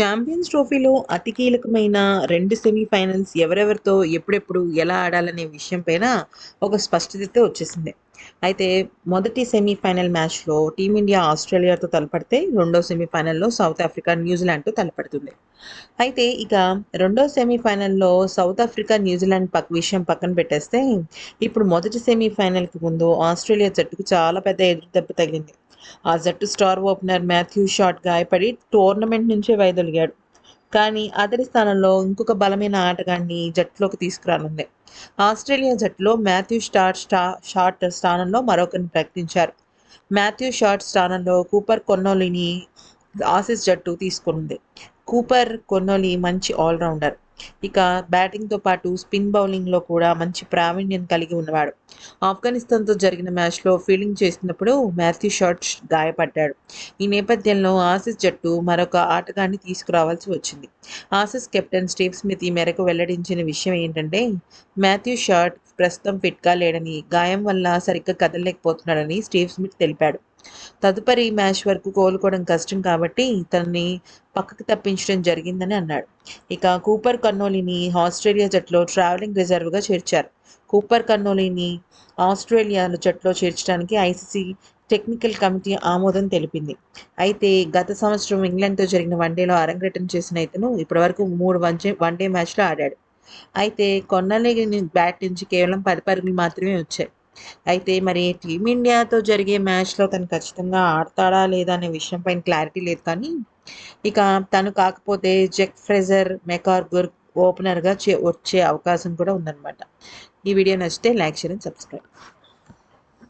Champions ట్రోఫీలో అతి కీలకమైన రెండు సెమీఫైనల్స్ ఎవరెవరితో ఎప్పుడెప్పుడు ఎలా ఆడాలనే విషయం పైన ఒక స్పష్టత వచ్చేసింది. అయితే మొదటి సెమీఫైనల్ మ్యాచ్లో టీమిండియా ఆస్ట్రేలియాతో తలపడితే రెండో సెమీఫైనల్లో సౌత్ ఆఫ్రికా న్యూజిలాండ్తో తలపడుతుంది. అయితే ఇక రెండో సెమీఫైనల్లో సౌత్ ఆఫ్రికా న్యూజిలాండ్ పక్ విషయం పక్కన పెట్టేస్తే ఇప్పుడు మొదటి సెమీఫైనల్కి ముందు ఆస్ట్రేలియా జట్టుకు చాలా పెద్ద ఎదురు దెబ్బ తగిలింది. ఆ జట్టు స్టార్ ఓపెనర్ మాథ్యూ షాట్ గాయపడి టోర్నమెంట్ నుంచే వైదొలిగాడు. కానీ అతడి స్థానంలో ఇంకొక బలమైన ఆటగాడిని జట్టులోకి తీసుకురానుంది. ఆస్ట్రేలియా జట్టులో మాథ్యూ స్టార్ స్టా షార్ట్ స్థానంలో మరొకరిని ప్రకటించారు. మాథ్యూ షార్ట్ స్థానంలో కూపర్ కొన్నోలిని ఆసిస్ జట్టు తీసుకుంది కూపర్ కొన్నోలి మంచి ఆల్రౌండర్. ఇక బ్యాటింగ్తో పాటు స్పిన్ బౌలింగ్లో కూడా మంచి ప్రావీణ్యం కలిగి ఉన్నవాడు. ఆఫ్ఘనిస్తాన్తో జరిగిన మ్యాచ్లో ఫీల్డింగ్ చేసినప్పుడు మాథ్యూ షార్ట్ గాయపడ్డాడు. ఈ నేపథ్యంలో ఆసిస్ జట్టు మరొక ఆటగాన్ని తీసుకురావాల్సి వచ్చింది. ఆసిస్ కెప్టెన్ స్టీవ్ స్మిత్ ఈ మేరకు వెల్లడించిన విషయం ఏంటంటే మాథ్యూ షార్ట్ ప్రస్తుతం ఫిట్గా లేడని గాయం వల్ల సరిగ్గా కదలలేకపోతున్నాడని స్టీవ్ స్మిత్ తెలిపాడు. తదుపరి మ్యాచ్ వరకు కోలుకోవడం కష్టం కాబట్టి తనని పక్కకు తప్పించడం జరిగిందని అన్నాడు. ఇక కూపర్ కన్నోలిని ఆస్ట్రేలియా జట్టులో ట్రావెలింగ్ రిజర్వ్గా చేర్చారు. కూపర్ కన్నోలిని ఆస్ట్రేలియా జట్టులో చేర్చడానికి ఐసీసీ టెక్నికల్ కమిటీ ఆమోదం తెలిపింది. అయితే గత సంవత్సరం ఇంగ్లాండ్తో జరిగిన వన్డేలో అరంగేటం చేసిన ఇతను ఇప్పటివరకు మూడు వన్డే వన్డే మ్యాచ్లో ఆడాడు. అయితే కొన్నలేని బ్యాట్ నుంచి కేవలం పది పరుగులు మాత్రమే వచ్చాయి. అయితే మరి టీమిండియాతో జరిగే మ్యాచ్లో తను ఖచ్చితంగా ఆడతాడా లేదా అనే విషయం పైన క్లారిటీ లేదు కానీ ఇక తను కాకపోతే జెక్ ఫ్రెజర్ మెకార్గుర్ ఓపెనర్గా చే వచ్చే అవకాశం కూడా ఉందన్నమాట. ఈ వీడియో నచ్చితే లైక్ షేర్ అండ్ సబ్స్క్రైబ్.